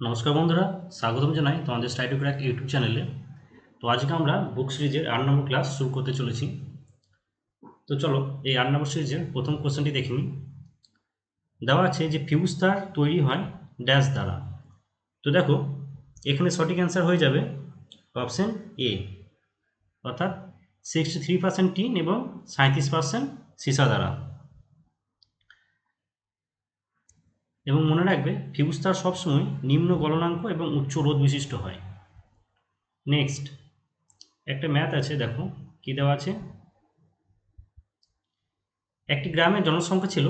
নমস্কার বন্ধুরা, স্বাগতম জানাই তোমাদের স্টাইডো ক্র্যাক ইউটিউব চ্যানেলে তো আজকে আমরা বুক সিরিজের আট নম্বর ক্লাস শুরু করতে চলেছি। তো চলো, এই আট নম্বর সিরিজের প্রথম কোশ্চেনটি দেখে নিই। দেওয়া আছে যে ফিউজ তার তৈরি হয় ড্যাশ দ্বারা। তো দেখো, এখানে সঠিক অ্যান্সার হয়ে যাবে অপশন এ অর্থাৎ সিক্সটি থ্রি পার্সেন্ট টিন এবং সাঁত্রিশ পার্সেন্ট সীসা দ্বারা। এবং মনে রাখবে ফিউজ তার সবসময় নিম্ন গলনাঙ্ক এবং উচ্চ রোধ বিশিষ্ট হয়। নেক্সট একটা ম্যাথ আছে, দেখো, কি দেওয়া আছে? একটি গ্রামের জনসংখ্যা ছিল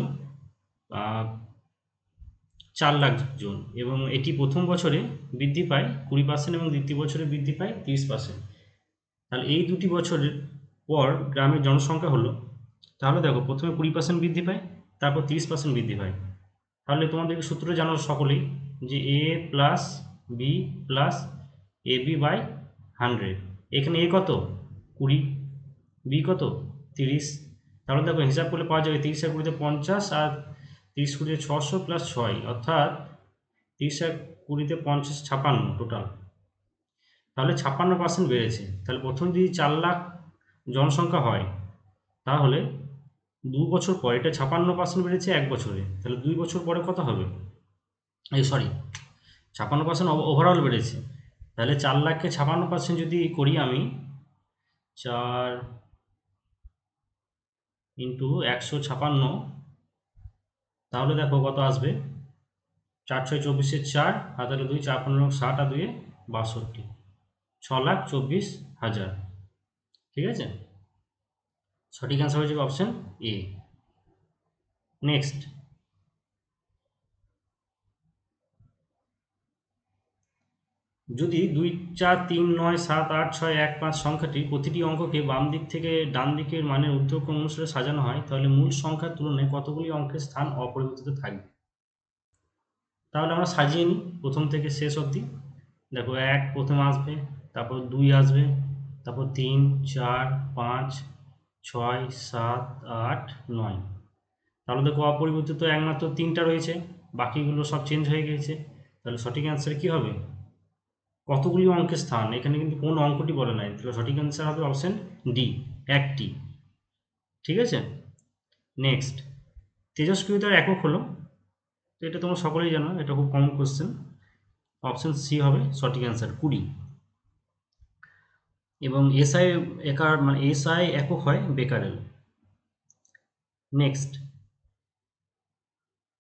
চার লাখ জন এবং এটি প্রথম বছরে বৃদ্ধি পায় কুড়ি পার্সেন্ট এবং দ্বিতীয় বছরে বৃদ্ধি পায় তিরিশ পার্সেন্ট তাহলে এই দুটি বছরের পর গ্রামের জনসংখ্যা হলো, তাহলে দেখো, প্রথমে কুড়ি পার্সেন্ট বৃদ্ধি পায়, তারপর তিরিশ পার্সেন্ট বৃদ্ধি পায়। তাহলে তোমাদেরকে সূত্র জানো সকলেই যে A plus B plus A B by hundred এখানে এ কত? কুড়ি। বি কত? তিরিশ। তাহলে দেখো হিসাব করলে পাওয়া যাবে তিরিশ আর কুড়িতে পঞ্চাশ আর তিরিশ কুড়িতে ছশো প্লাস ছয়, অর্থাৎ তিরিশ আর কুড়িতে পঞ্চাশ ছাপান্ন টোটাল তাহলে ছাপ্পান্ন পার্সেন্ট বেড়েছে। তাহলে প্রথম যদি চার লাখ জনসংখ্যা হয়, তাহলে দু বছর পর, এটা ছাপান্ন পার্সেন্ট বেড়েছে এক বছরে। তাহলে দুই বছর পরে কত হবে? এই সরি ছাপান্ন পার্সেন্ট ওভারঅল বেড়েছে। তাহলে চার লাখকে ছাপান্ন পার্সেন্ট যদি করি আমি, চার ইন্টু একশো ছাপান্ন, তাহলে দেখো কত আসবে? চার ছয় চব্বিশের চার তাহলে দুই, চার পনেরো, ষাট আর দুয়ে বাষট্টি। ছ লাখ চব্বিশ হাজার। ঠিক আছে? সঠিক অ্যান্সার হয়ে যাবে অপশন এ নেক্সট যদি দুই, চার, তিন, নয়, সাত, আট, ছয়, এক, পাঁচ সংখ্যাটি প্রতিটি অঙ্ককে বাম দিক থেকে ডান দিকের মানের ঊর্ধ্বক্রম অনুসারে সাজানো হয়, তাহলে মূল সংখ্যার তুলনায় কতগুলি অঙ্কের স্থান অপরিবর্তিত থাকবে? তাহলে আমরা সাজিয়ে নিই, প্রথম থেকে শেষ অবধি। দেখো এক, প্রথমে আসবে, তারপর দুই আসবে, তারপর তিন, চার, পাঁচ ছয়, সাত, আট, নয়। তাহলে দেখো অপরিবর্তিত একমাত্র তিনটা রয়েছে, বাকিগুলো সব চেঞ্জ হয়ে গেছে তাহলে সঠিক অ্যান্সার কী হবে? কতগুলি অঙ্কের স্থান? এখানে কিন্তু কোন অঙ্কটি বলে নাই। তাহলে সঠিক অ্যান্সার হবে অপশন ডি একটি। ঠিক আছে? নেক্সট তেজস্ক্রিয়তার একক হলো, তো এটা তোমরা সকলেই জানো, এটা খুব কমন কোশ্চেন অপশান সি হবে সঠিক অ্যান্সার কুড়ি। এবং এসআই একার মানে এসআই একক হয় বেকারেল নেক্সট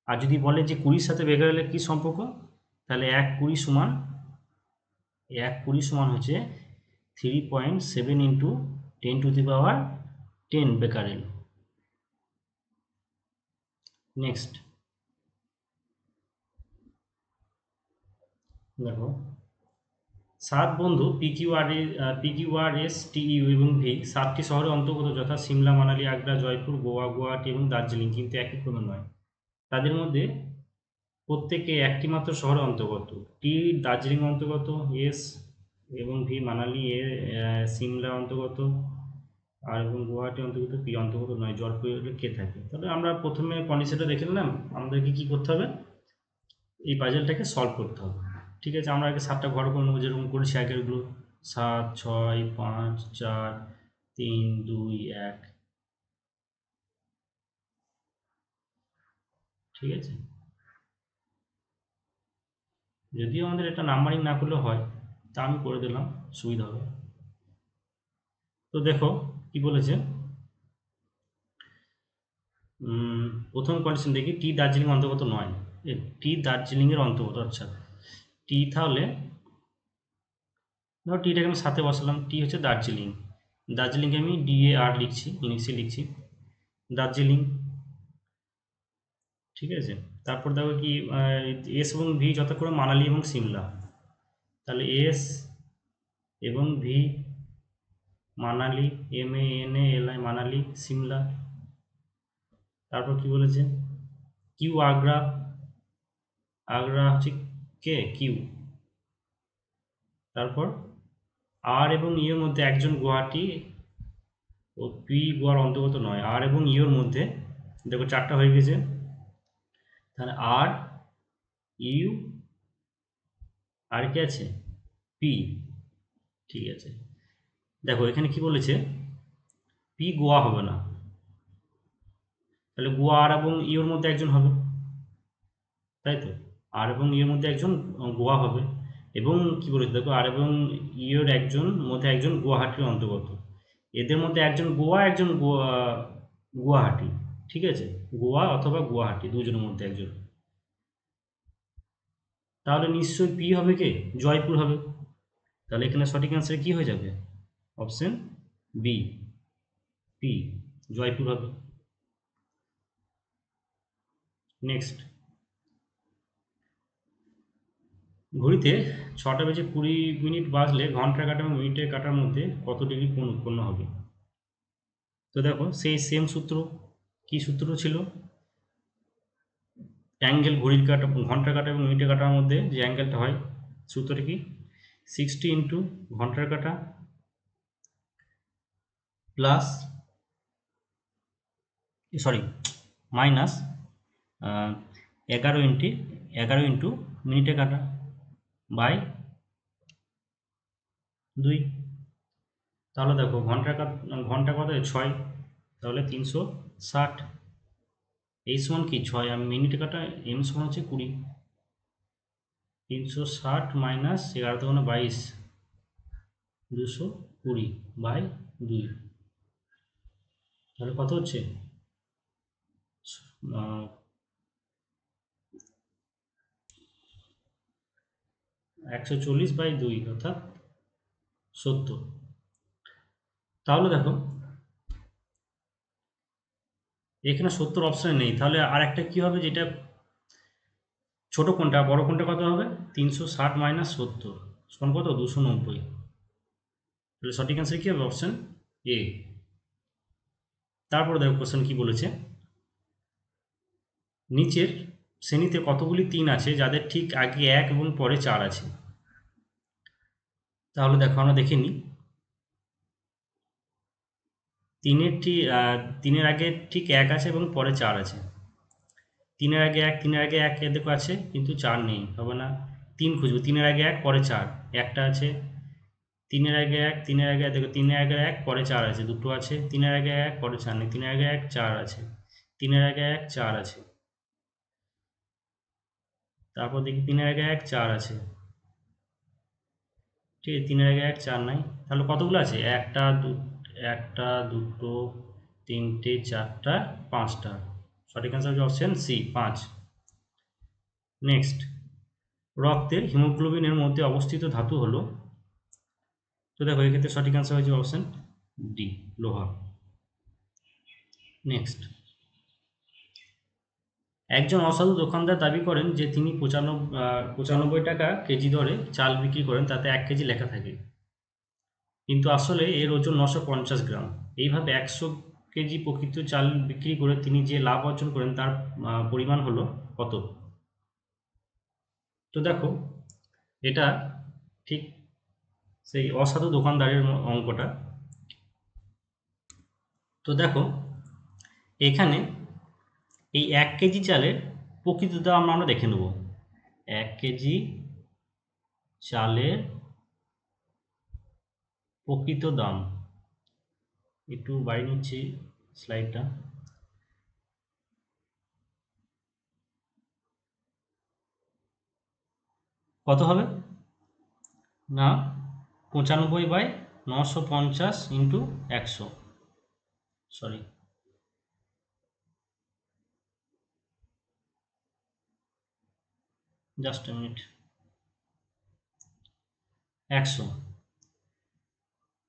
আর যদি বলে যে কুড়ির সাথে বেকারেলের কী সম্পর্ক? তাহলে এক কুড়ি সমান, এক কুড়ি সমান হচ্ছে three point seven into ten to the power ten becquerel next দেখো সাত বন্ধু PQ R PQ R S TU এবং ভি সাতটি শহরের অন্তর্গত যথা সিমলা, মানালি, আগ্রা, জয়পুর, গোয়া, গুয়াহাটি এবং দার্জিলিং, কিন্তু একই ক্রমে নয়। তাদের মধ্যে প্রত্যেকে একটি মাত্র শহরে অন্তর্গত। টি দার্জিলিং অন্তর্গত, এস এবং ভি মানালি, এ সিমলা অন্তর্গত, আর এবং গুয়াহাটি অন্তর্গত, পি অন্তর্গত নয় জলপাইগুড়ি কে থাকে? তাহলে আমরা প্রথমে কন্ডিশনটা দেখে নিলাম, আমাদেরকে কী করতে হবে? এই পাজেলটাকে সলভ করতে হবে। ঠিক আছে, আমরা আগে সাতটা ঘর করে নেব, যেরকম করেছি আগেরগুলো সাত, ছয়, পাঁচ, চার, তিন, দুই, এক। ঠিক আছে? যদিও আমাদের এটা নাম্বারিং না করলে হয়, তা আমি করে দিলাম, সুবিধা হবে। তো দেখো, কি বলেছে? প্রথম কন্ডিশন দেখি টি দার্জিলিং অন্তর্গত নয়। টি দার্জিলিংয়ের অন্তর্গত আচ্ছা। টি তাহলে, ধরো টিটাকে আমি সাথে বসালাম টি হচ্ছে দার্জিলিং। দার্জিলিংকে আমি ডিএ আর লিখছি, ইংলিশে লিখছি, দার্জিলিং। ঠিক আছে? তারপর দেখো কি এস এবং ভি যথাক্রমে মানালি এবং সিমলা। তাহলে এস এবং V Manali M A N L I Manali, Shimla. তারপর কি বলেছে? কিউ আগ্রা। আগ্রা হচ্ছে কে? কিউ তারপর আর এবং ইউর মধ্যে একজন গুয়াহাটি ও পি গোয়ার অন্তর্গত নয়। আর এবং ইউর মধ্যে দেখো চারটা হয়ে গেছে। তাহলে আর ইউ আর কি আছে? পি ঠিক আছে। দেখো এখানে কি বলেছে? পি গোয়া হবে না। তাহলে গোয়া আর এবং ইওর মধ্যে একজন হবে। তাই তো? আর এবং ইয়ের মধ্যে একজন গোয়া হবে। এবং কি বলেছে? দেখো, আর এবং ইয়ের একজন, মধ্যে একজন গুয়াহাটির অন্তর্গত। এদের মধ্যে একজন গোয়া একজন গোয়া, গুয়াহাটি। ঠিক আছে? গোয়া অথবা গুয়াহাটি, দুজনের মধ্যে একজন। তাহলে নিশ্চয়ই পি হবে কে? জয়পুর হবে। তাহলে এখানে সঠিক অ্যান্সার কি হয়ে যাবে? অপশন বি পি জয়পুর হবে। নেক্সট ঘড়িতে ছটা বেজে কুড়ি মিনিট বাজলে ঘণ্টা কাটা এবং মিনিটের কাটার মধ্যে কত ডিগ্রি কোণ উৎপন্ন হবে? তো দেখো, সেই সেম সূত্র। কি সূত্র ছিল? অ্যাঙ্গেল ঘড়ির কাটা, ঘণ্টা কাটা এবং মিনিটের কাটার মধ্যে যে অ্যাঙ্গেলটা হয়, সূত্রটা কি? সিক্সটি ইন্টু ঘণ্টার কাটা প্লাস সরি মাইনাস এগারো ইন্টু এগারো ইন্টু মিনিটে কাটা। বাই দুই। তাহলে দেখো ঘণ্টা ঘণ্টা কত? ছয়। তাহলে তিনশো ষাট। এই সমান কি? ছয়। আর মিনিটে কাটা এম সমান হচ্ছে কুড়ি। তিনশো ষাট মাইনাস এগারো তখন বাইশ। দুশো কুড়ি বাই দুই। তাহলে কত হচ্ছে? একশো চল্লিশ বাই দুই অর্থাৎ সত্তর। তাহলে দেখো, এখানে সত্তর অপশানে নেই। তাহলে আর একটা কী হবে যেটা ছোট কোনটা? বড় কোনটা কত হবে? তিনশো ষাট মাইনাস সত্তর। সমান কত? দুশো নব্বই। তাহলে সঠিক অ্যান্সার কী হবে? অপশান এ তারপরে দেখো কোশ্চেন কী বলেছে? নিচের শ্রেণীতে কতগুলি তিন আছে, যাদের ঠিক আগে এক এবং পরে চার আছে? তাহলে দেখো আমরা দেখে নিই। তিনের ঠিক তিনের আগে ঠিক এক আছে এবং পরে চার আছে। তিনের আগে এক, তিনের আগে এক দেখো আছে, কিন্তু চার নেই, হবে না। তিন খুঁজবো, তিনের আগে এক, পরে চার, একটা আছে। তিনের আগে এক, তিনের আগে, দেখো তিনের আগে এক, পরে চার আছে, দুটো আছে। তিনের আগে এক, পরে চার নেই, তিনের আগে এক, চার আছে। তিনের আগে এক, চার আছে। তারপর দেখি তিনের আগে এক চার আছে। ঠিক আছে, তিনের আগে এক চার নাই। তাহলে কতগুলো আছে? একটা, দু, একটা, দুটো, তিনটে, চারটা, পাঁচটা। সঠিক অ্যান্সার হচ্ছে অপশান সি পাঁচ। নেক্সট রক্তের হিমোগ্লোবিনের মধ্যে অবস্থিত ধাতু হলো। তো দেখো, এক্ষেত্রে সঠিক অ্যান্সার হয়েছে অপশান ডি লোহা। নেক্সট একজন অসাধু দোকানদার দাবি করেন যে তিনি পঁচানব্বই পঁচানব্বই টাকা কেজি দরে চাল বিক্রি করেন, তাতে এক কেজি লেখা থাকে। কিন্তু আসলে এর ওজন নশো পঞ্চাশ গ্রাম। এইভাবে একশো কেজি প্রকৃত চাল বিক্রি করে তিনি যে লাভ অর্জন করেন, তার পরিমাণ হলো কত? তো দেখো, এটা ঠিক সেই অসাধু দোকানদারের অঙ্কটা। তো দেখো, এখানে এই এক কেজি চালের প্রকৃত দাম আমরা দেখে নেব। এক কেজি চালের প্রকৃত দাম। একটু বাড়িয়ে নিচ্ছি স্লাইডটা। কত হবে? না, পঁচানব্বই বাই নশো পঞ্চাশ ইন্টু একশো। সরি। জাস্ট মিনিট একশো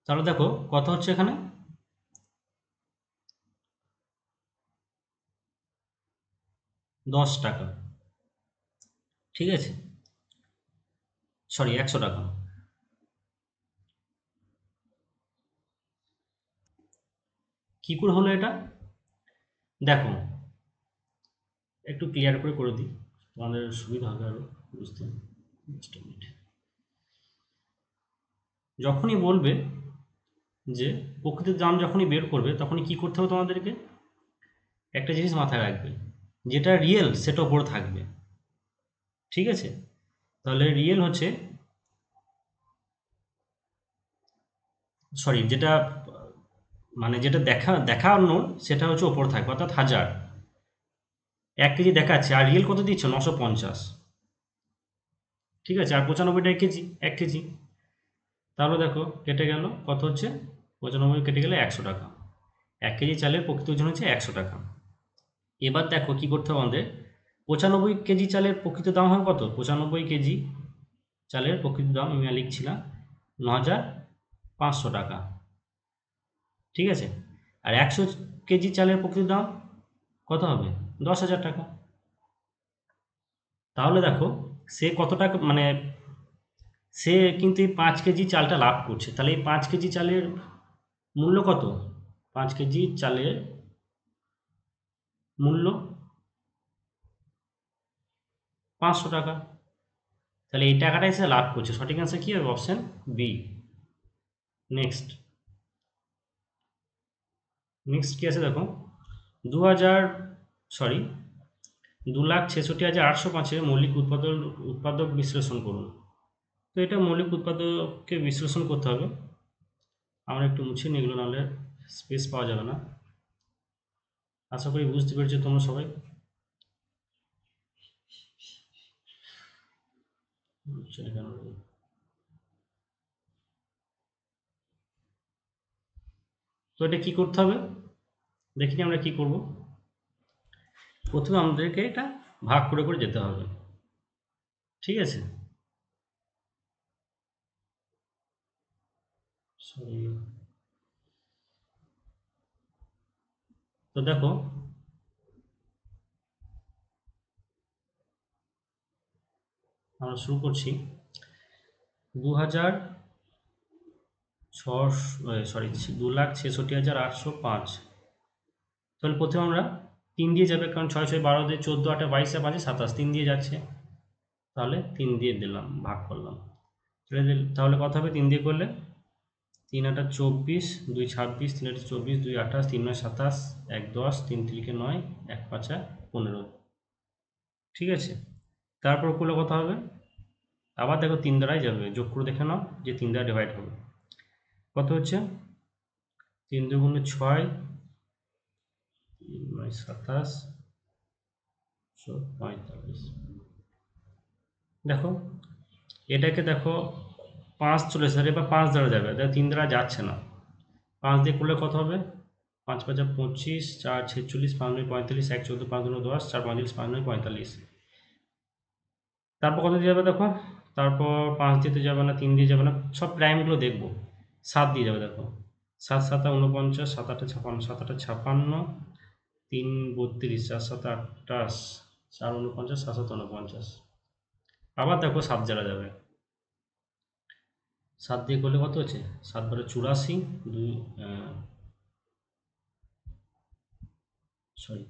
তাহলে দেখো কত হচ্ছে এখানে। দশ টাকা। ঠিক আছে? সরি একশো টাকা। কি করে হলো এটা? দেখো, একটু ক্লিয়ার করে করে দিই। বানানোর সুবিধা হবে আরও বুঝতে যখনই বলবে যে প্রকৃতির দাম যখনই বের করবে, তখনই কি করতে হবে তোমাদেরকে? একটা জিনিস মাথায় রাখবে, যেটা রিয়েল সেটা ওপর থাকবে। ঠিক আছে? তাহলে রিয়েল হচ্ছে সরি যেটা মানে যেটা দেখা দেখানো সেটা হচ্ছে ওপর থাকবে, অর্থাৎ হাজার। এক কেজি দেখাচ্ছে, আর রিয়েল কত দিচ্ছে? নশো পঞ্চাশ। ঠিক আছে, আর পঁচানব্বইটা এক কেজি এক কেজি। তাহলে দেখো, কেটে গেল, কত হচ্ছে? পঁচানব্বই কেটে গেলে একশো টাকা। এক কেজি চালের প্রকৃত ওজন হচ্ছে একশো টাকা। এবার দেখো কি করতে হবে আমাদের। পঁচানব্বই কেজি চালের প্রকৃত দাম হবে কত? পঁচানব্বই কেজি চালের প্রকৃত দাম, আমি লিখছিলাম ন হাজার পাঁচশো টাকা। ঠিক আছে? আর একশো কেজি চালের প্রকৃত দাম কত হবে? দশ হাজার টাকা। তাহলে দেখো, সে কত টাকা মানে সে কিন্তু এই পাঁচ কেজি চালটা লাভ করছে। তাহলে এই পাঁচ কেজি চালের মূল্য কত? পাঁচ কেজি চালের মূল্য পাঁচশো টাকা। তাহলে এই টাকাটাই সে লাভ করছে। সঠিক অ্যান্সার কী হবে? অপশান বি নেক্সট নেক্সট কী আছে দেখো? দু হাজার সরি দু লাখ ছেষট্টি হাজার আটশো পাঁচের মৌলিক উৎপাদন, উৎপাদক বিশ্লেষণ করুন। তো এটা মৌলিক উৎপাদককে বিশ্লেষণ করতে হবে। আমরা একটু মুছে নিই, এগুলো নাহলে স্পেস পাওয়া যাবে না। আশা করি বুঝতে পেরেছ তোমরা সবাই। তো এটা কি করতে হবে? দেখিনি আমরা কি করব। প্রথমে আমাদেরকে এটা ভাগ করে করে যেতে হবে। ঠিক আছে. তো দেখো, আমরা শুরু করছি। দু হাজার সরি দু লাখ ছেষট্টি হাজার আটশো পাঁচ। তাহলে প্রথমে আমরা তিন দিয়ে যাবে কারণ ছয় ছয় বারো দিয়ে চোদ্দ আটে বাইশে পাঁচে সাতাশ, তিন দিয়ে যাচ্ছে। তাহলে তিন দিয়ে দিলাম, ভাগ করলাম। তাহলে কত হবে? তিন দিয়ে করলে? তিন আটা চব্বিশ, দুই ছাব্বিশ, তিন আটা চব্বিশ, দুই আঠাশ, তিন নয় সাতাশ, এক দশ, তিন তিরিকে নয়, এক পাঁচা পনেরো। ঠিক আছে? তারপর করলে কত হবে? আবার দেখো তিন দ্বারাই যাবে, যোগ করে দেখে নাও যে তিন দ্বারা ডিভাইড হবে। কত হচ্ছে? তিন দুগুণে ছয় নয় সাতাশ পঁয়তাল্লিশ দেখো, এটাকে দেখো, পাঁচ চলে এসে এবার পাঁচ দ্বারা যাবে দেখো তিন দ্বারা যাচ্ছে না। পাঁচ দিয়ে করলে কত হবে? পাঁচ পাঁচা পঁচিশ, চার ছেচল্লিশ, পাঁচ নয় পঁয়তাল্লিশ, এক চোদ্দ, পাঁচ দুটো দশ, চার পঁয়তাল্লিশ, পাঁচ নয় পঁয়তাল্লিশ। তারপর কত দিয়ে যাবে দেখো? তারপর পাঁচ দিতে যাবে না, তিন দিয়ে যাবে না, সব প্রাইমগুলো দেখব। সাত দিয়ে যাবে দেখো। সাত, সাতা উনপঞ্চাশ সাত আটটা ছাপান্ন, সাত আটটা ছাপান্ন তিন বত্রিশ চার সাত আটাশ চার উনপঞ্চাশ সাত সাত উনপঞ্চাশ। আবার দেখো সাত যারা যাবে। সাত দিয়ে করলে কত হচ্ছে? সাত বারে চুরাশি, দুই সরি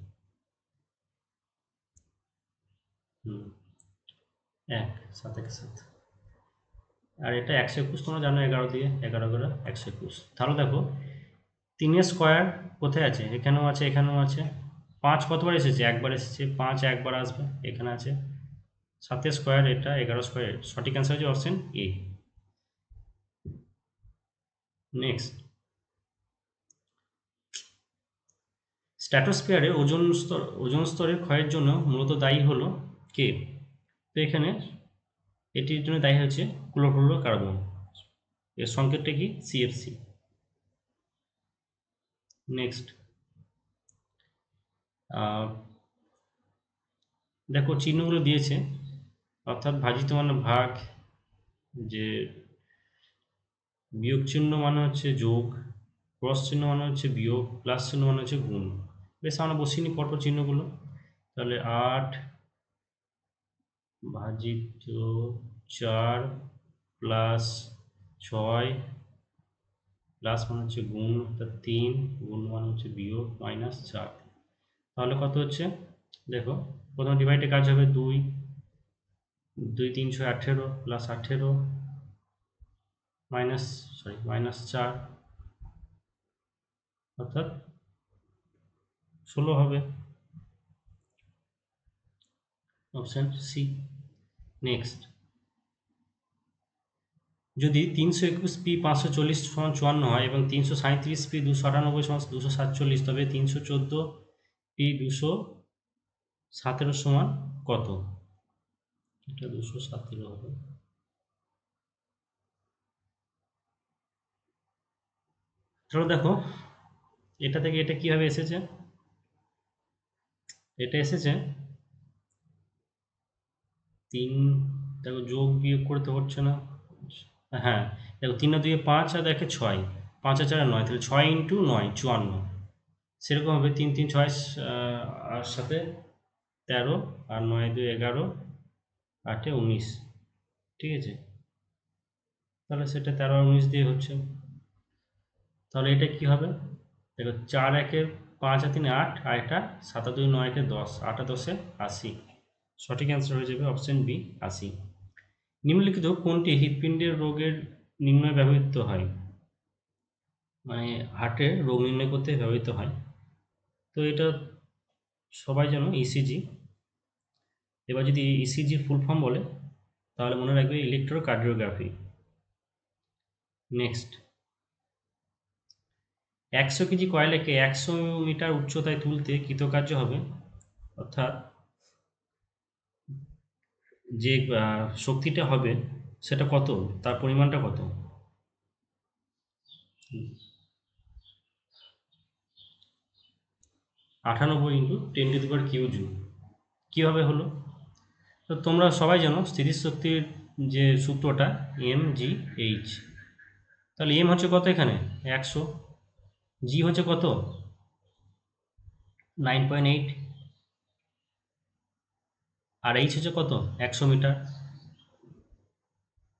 হুম, এক, সাত এক, সাত। আর এটা একশো একুশ তোমরা জানো, এগারো দিয়ে, এগারো করে একশো একুশ। তাহলে দেখো তিনের স্কোয়ার কোথায় আছে? এখানেও আছে এখানেও আছে। পাঁচ কতবার এসেছে? একবার এসেছে। পাঁচ একবার আসবে, এখানে আছে। সাতের স্কোয়ার, এটা এগারো স্কোয়ার। সঠিক অ্যান্সার হচ্ছে অপশন এ নেক্সট স্ট্যাটোস্ফিয়ারে ওজন স্তর, ওজন স্তরের ক্ষয়ের জন্য মূলত দায়ী হলো কে? তো এখানে এটির জন্য দায়ী হচ্ছে ক্লোরোফ্লোরো কার্বন এর সংকেতটা কি? সিএফসি নেক্সট দেখো চিহ্নগুলো দিয়েছে। অর্থাৎ ভাজিত মানে ভাগ, যে বিয়োগ চিহ্ন মানে হচ্ছে যোগ, ক্রস চিহ্ন মানে হচ্ছে বিয়োগ, প্লাস চিহ্ন মানে হচ্ছে গুণ। বেশ, আমরা বসিনি পরপর চিহ্নগুলো। তাহলে আট ভাজিত চার প্লাস ছয় প্লাস মানে হচ্ছে গুণ অর্থাৎ তিন, গুণ মানে হচ্ছে বিয়োগ, মাইনাস চার। তাহলে কত হচ্ছে? দেখো, প্রথম ডিভাইডে কাজ হবে দুই। দুই, তিন, ছয়, আঠেরো, প্লাস আঠেরো, মাইনাস সরি মাইনাস চার। অর্থাৎ ষোলো হবে। অপশান সি নেক্সট যদি তিনশো একুশ পি পাঁচশো চল্লিশ সমান চুয়ান্ন হয় এবং তিনশো সাঁত্রিশ পি দুশো আটানব্বই সমান দুশো সাতচল্লিশ, তবে তিনশো চোদ্দ পি দুশো সতেরো সমান কত? এটা দুশো সতেরো হবে। চলো দেখো, এটা থেকে এটা কীভাবে এসেছে? এটা এসেছে তিন, দেখো যোগ বিয়োগ করতে হচ্ছে না। হ্যাঁ দেখো তিন আর দুয়ে পাঁচ আর দেখে ছয়। পাঁচ আর চার নয়, তাহলে ছয় ইন্টু নয়, চুয়ান্ন। সেরকম হবে তিন তিন, ছয় আর সাথে তেরো, আর নয় দুই এগারো, আটে উনিশ। ঠিক আছে? তাহলে সেটা তেরো আর উনিশ দিয়ে হচ্ছে। তাহলে এটা কি হবে? দেখো চার একে পাঁচ আর তিনে আট, আর এটা সাত দুই নয় একে দশ, আট দশে আশি। সঠিক অ্যান্সার হয়ে যাবে অপশন বি আশি। নিম্নলিখিত কোনটি হৃৎপিণ্ডের রোগের নির্ণয় ব্যবহৃত হয়? মানে হার্টের রোগ নির্ণয় করতে ব্যবহৃত হয়। তো এটা সবাই জানো ইসিজি এবার যদি ইসিজির ফুল ফর্ম বলে, তাহলে মনে রাখবে ইলেকট্রোকার্ডিওগ্রাফি নেক্সট একশো কেজি কয়লাকে একশো মিটার উচ্চতায় তুলতে কৃতকার্য হবে? অর্থাৎ যে শক্তিটা হবে সেটা কত? তার পরিমাণটা কত? আটানব্বই into ten to the power Q joule. কীভাবে হলো? তো তোমরা সবাই জানো স্থিতিশক্তির যে সূত্রটা, এম জি এইচ। তাহলে এম হচ্ছে কত এখানে? একশো। জি হচ্ছে কত? Nine point eight. আর এইচ হচ্ছে কত? একশো মিটার।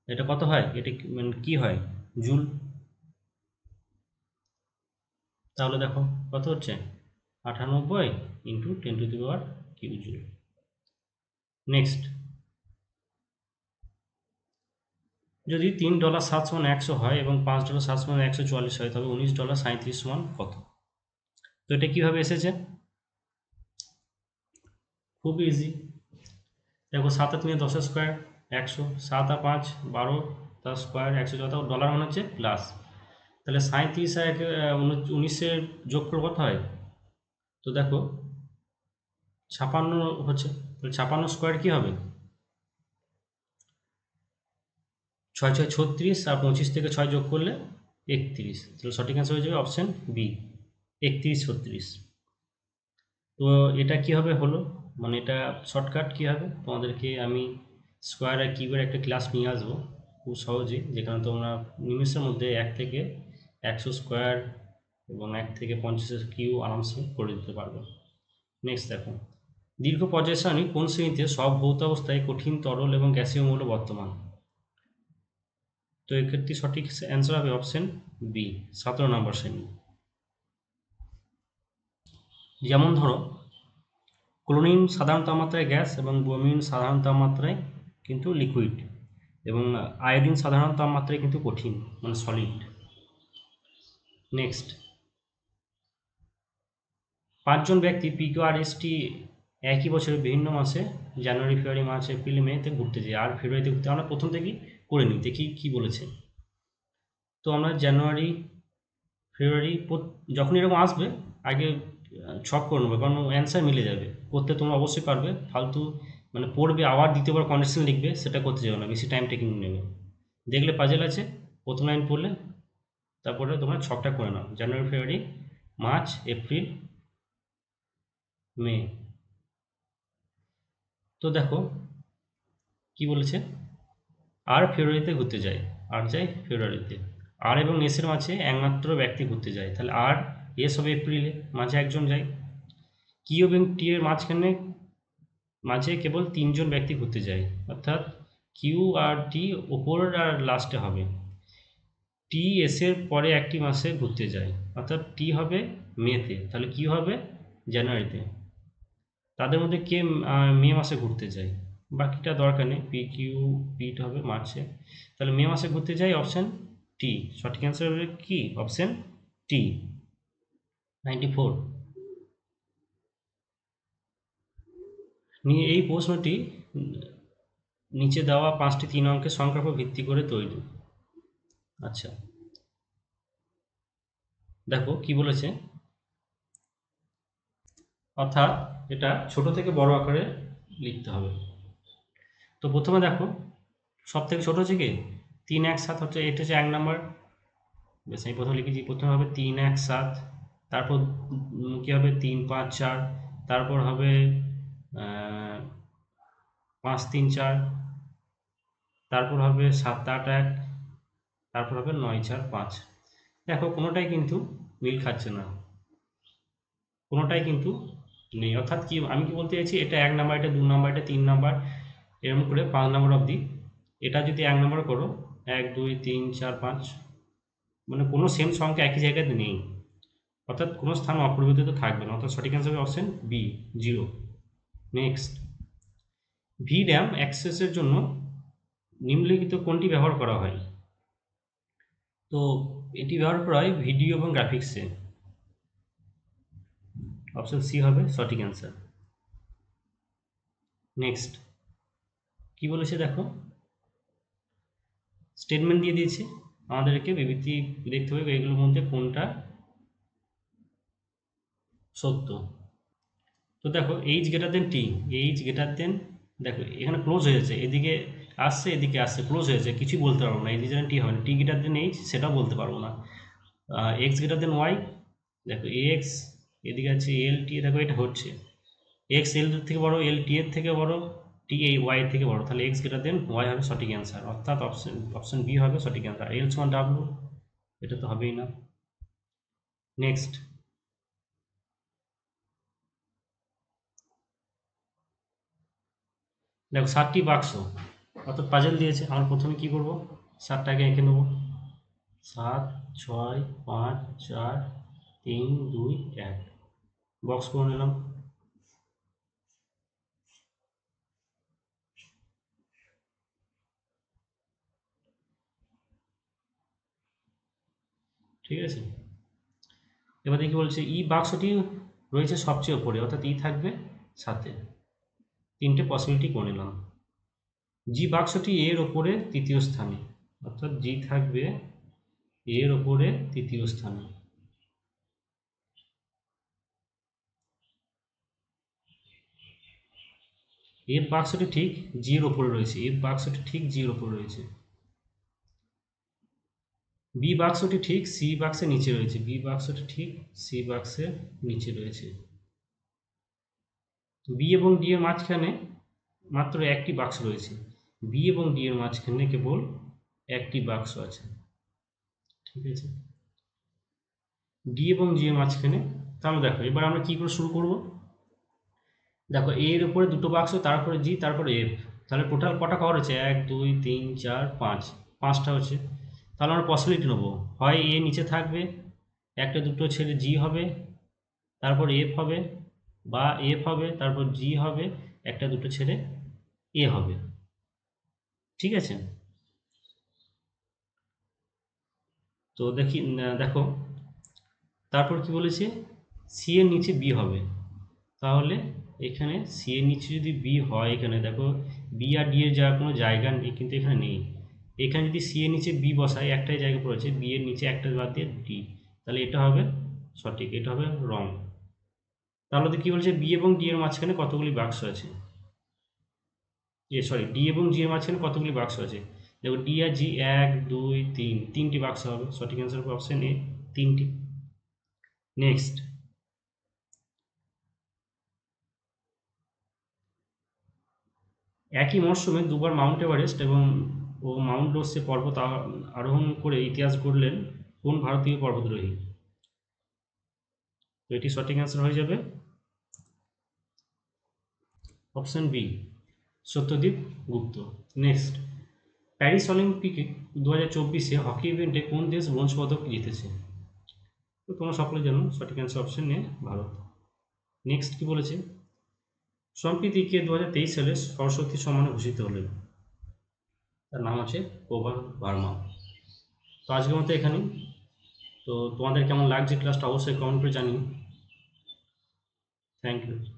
এটা কত হয়? এটা মানে কি হয়? জুল। তাহলে দেখো, কত হচ্ছে? আটানব্বই into ten to the power Q joule. Next যদি তিন ডলার সাত সমান একশো হয় এবং পাঁচ ডলার সাত সমান একশো চুয়াল্লিশ হয়, তবে উনিশ ডলার সাঁত্রিশ সমান কত? তো এটা কীভাবে এসেছে? খুব ইজি দেখো সাত আর তিনে দশ স্কোয়ার একশো, সাত আর পাঁচ, বারো, তার স্কোয়ার একশো যত ডলার মানে হচ্ছে প্লাস তাহলে সাঁত্রিশ আর এক উনিশের যোগফল কত হয়? তো দেখো, ছাপান্ন হচ্ছে, তাহলে ছাপান্ন স্কোয়ার কী হবে? ছয় ছয় ছত্রিশ আর পঁচিশ থেকে ছয় যোগ করলে একত্রিশ। তাহলে সঠিক অ্যান্সার হয়ে যাবে অপশান বি একত্রিশ, ছত্রিশ। তো এটা কীভাবে হলো মানে এটা শর্টকাট কী হবে? তোমাদেরকে আমি স্কোয়ার আর কিউবের একটা ক্লাস নিয়ে আসব খুব সহজেই যেখানে তোমরা নিমেষের মধ্যে এক থেকে একশো স্কোয়ার এবং এক থেকে পঞ্চাশের কিউ আরামসে করে দিতে পারবে। নেক্সট দেখো, দীর্ঘ পর্যায় কোন শ্রেণীতে সব ভৌত অবস্থায় কঠিন, তরল এবং গ্যাসীয় মৌল বর্তমান? তো এক্ষেত্রে সঠিক অ্যান্সার হবে অপশন বি সতেরো নম্বর শ্রেণি। যেমন ধরো ক্লোরিন সাধারণ তাপমাত্রায় গ্যাস এবং ব্রোমিন সাধারণ তাপমাত্রায় কিন্তু লিকুইড এবং আয়োডিন সাধারণ তাপমাত্রায় কিন্তু কঠিন মানে সলিড নেক্সট পাঁচজন ব্যক্তি পিকিউ আর এসটি একই বছরের বিভিন্ন মাসে জানুয়ারি, ফেব্রুয়ারি, মার্চ, এপ্রিল মেতে ঘুরতে যাই আর ফেব্রুয়ারিতে ঘুরতে আমরা প্রথম থেকেই করে নিই, দেখি কী বলেছে। তো আমরা জানুয়ারি, ফেব্রুয়ারি যখন এরকম আসবে, আগে ছক করে নেবে, কারণ অ্যান্সার মিলে যাবে। করতে তোমরা অবশ্যই পারবে, ফালতু মানে পড়বে আবার দ্বিতীয়বার কন্ডিশন লিখবে, সেটা করতে যাবে না, বেশি টাইম টেকিং নেবে। দেখলে পাজেল আছে, প্রথম লাইন পড়লে, তারপরে তোমরা ছকটা করে নাও। জানুয়ারি ফেব্রুয়ারি মার্চ এপ্রিল মে তো দেখো, কি বলেছে? আর ফেব্রুয়ারিতে ঘুরতে যায় আর যায় ফেব্রুয়ারিতে আর এবং এসের মাঝে একমাত্র ব্যক্তি ঘুরতে যায়, তাহলে আর এস হবে এপ্রিলে, মাঝে একজন যায়। কি এবং টি এর মাঝখানে, মাঝে কেবল তিনজন ব্যক্তি ঘুরতে যায়। অর্থাৎ কিউ আর টি ওপর আর লাস্টে হবে। টি এসের পরে একটি মাসে ঘুরতে যায়। অর্থাৎ টি হবে মেতে। তাহলে কি হবে জানুয়ারিতে। তাদের মধ্যে কে মে মাসে ঘুরতে যায়। বাকিটা দরকার নেই। পি কিউ পিট হবে মার্চে। তাহলে মে মাসে ঘুরতে যাই অপশান টি। সঠিক অ্যান্সার হবে কি? Option D. Ninety four. নিয়ে এই প্রশ্নটি নিচে দেওয়া পাঁচটি তিন অঙ্কের সংখ্যার উপর ভিত্তি করে তৈরি। আচ্ছা। দেখো কি বলেছে? অর্থাৎ এটা ছোট থেকে বড় আকারে লিখতে হবে। তো প্রথমে দেখো সব থেকে ছোট হচ্ছে কি? তিন এক সাত হচ্ছে, এটা হচ্ছে এক নাম্বার। বেশ, আমি প্রথমে লিখেছি, প্রথমে হবে তিন এক সাত। তারপর কি হবে? তিন, পাঁচ, চার। তারপর হবে পাঁচ, তিন, চার। তারপর হবে সাত, আট, এক। তারপর হবে নয়, চার, পাঁচ। দেখো, কোনোটাই কিন্তু মিল খাচ্ছে না। কোনোটাই কিন্তু নেই। অর্থাৎ কি, আমি কি বলতে চাইছি, এটা এক নাম্বার, এটা দু নাম্বার, এটা তিন নাম্বার এরকম করে পাঁচ নাম্বার অবধি। এটা যদি এক নাম্বার করো, এক, দুই, তিন, চার, পাঁচ মানে কোনো সেম সংখ্যা একই জায়গাতে নেই। অর্থাৎ কোনো স্থান অপরিবর্তিত থাকবে না। অর্থাৎ সঠিক অ্যান্সার হবে option B zero next V RAM অ্যাক্সেসের জন্য নিম্নলিখিত কোনটি ব্যবহার করা হয়? তো এটি ব্যবহার করা হয় ভিডিও এবং গ্রাফিক্সে অপশন সি হবে সঠিক অ্যান্সার নেক্সট কি বলেছে দেখো? স্টেটমেন্ট দিয়ে দিয়েছে। আমাদেরকে বিবৃতি দেখতে হবে এগুলোর মধ্যে কোনটা সত্য। তো দেখো H greater than T H greater than দেখো, এখানে ক্লোজ হয়েছে, এদিকে আসছে এদিকে আসছে ক্লোজ হয়েছে, কিছুই বলতে পারব না। এইচ গ্রেটার টি হবে না টি গ্রেটার দেন এইচ সেটাও বলতে পারব না। এক্স গ্রেটার দেন ওয়াই দেখো এক্স এদিকে আছে এল টি দেখো, এটা হচ্ছে। এক্স এল থেকে বড় এল টি এর থেকে বড় টি এই ওয়াই থেকে বড়। তাহলে এক্স গ্রেটার দেন ওয়াই হবে সঠিক অ্যান্সার অর্থাৎ অপশন অপশন বি হবে সঠিক অ্যান্সার এল সমান ডাব্লু এটা তো হবেই না। নেক্সট দেখো সাতটি বাক্স। অর্থাৎ পাজেল দিয়েছে। আমরা প্রথমে কি করব? সাতটাকে এঁকে নেব। সাত, ছয়, পাঁচ, চার, তিন, দুই, এক। বক্স করে নিলাম। ঠিক আছে? এবার দেখি বলছে, ই বাক্সটি রয়েছে সবচেয়ে ওপরে অর্থাৎ ই থাকবে সাথে। তিনটে পসিবিলিটি করে নিলাম। জি বাক্সটি এর ওপরে তৃতীয় স্থানে, অর্থাৎ জি থাকবে এর ওপরে তৃতীয় স্থানে। এফ বাক্সটি ঠিক জির ওপরে রয়েছে এফ বাক্সটি ঠিক জির ওপরে রয়েছে। বি বাক্সটি ঠিক সি বাক্সের নিচে রয়েছে বি বাক্সটি ঠিক সি বাক্সের নিচে রয়েছে। বি এবং ডি এর মাঝখানে মাত্র একটি বাক্স রয়েছে। বি এবং ডি এর মাঝখানে কেবল একটি বাক্স আছে। ঠিক আছে? ডি এবং জি এর মাঝখানে, তাহলে দেখো, এবার আমরা কি করে শুরু করব? দেখো, এ এর উপরে দুটো বাক্স তারপরে জি, তারপরে এফ। তাহলে টোটাল কটা কভার হচ্ছে এক, দুই, তিন, চার, পাঁচ। পাঁচটা হচ্ছে। তাহলে আমরা পসিবিলিটি নেব। হয় এ নিচে থাকবে, একটা দুটো ছেড়ে জি হবে, তারপর এফ হবে বা এফ হবে, তারপর জি হবে, একটা দুটো ছেড়ে এ হবে। ঠিক আছে? তো দেখি দেখো, তারপর কি বলেছে? সি এর নিচে বি হবে। তাহলে এখানে সি এর নিচে যদি বি হয় এখানে, দেখো বি আর ডি এর যাওয়ার কোনো জায়গা নেই, কিন্তু এখানে নেই। এখানে যদি সি এর নিচে বি বসাই একটাই জায়গা পড়েছে বি এর নিচে একটা বাদ দিয়ে ডি তাহলে এটা হবে সঠিক, এটা হবে রং তাহলে তো কি বলছে? বি এবং ডি এর মাঝখানে কতগুলি বাক্স আছে? এ সরি ডি এবং জি এর মাঝখানে কতগুলি বাক্স আছে? দেখো ডি আর জি এক, দুই, তিন, তিনটি বাক্স হবে। সঠিক অ্যান্সার হবে অপশন এ তিনটি। নেক্সট একই মরশুমে দুবার মাউন্ট এভারেস্ট এবং ও মাউন্ট রোসে পর্বত আরোহণ করে ইতিহাস গড়লেন কোন ভারতীয় পর্বতারোহী? তো এটি সঠিক অ্যান্সার হয়ে যাবে। Option B Satyadeep Gupta. Next Paris অলিম্পিকে দু হাজার চব্বিশে হকি ইভেন্টে কোন দেশ ব্রোঞ্জ পদক জিতেছে? তো তোমরা সকলে জানো, সঠিক answer option A Bharat. Next কি বলেছে? সম্প্রীতিকে দু হাজার তেইশ সালে সরস্বতী সম্মানে ভূষিত হলেন? তার নাম আছে প্রভার ভার্মা। তো আজকের মতো এখানেই। তো তোমাদের কেমন লাগছে ক্লাসটা অবশ্যই কমেন্ট করে জানিও। Thank you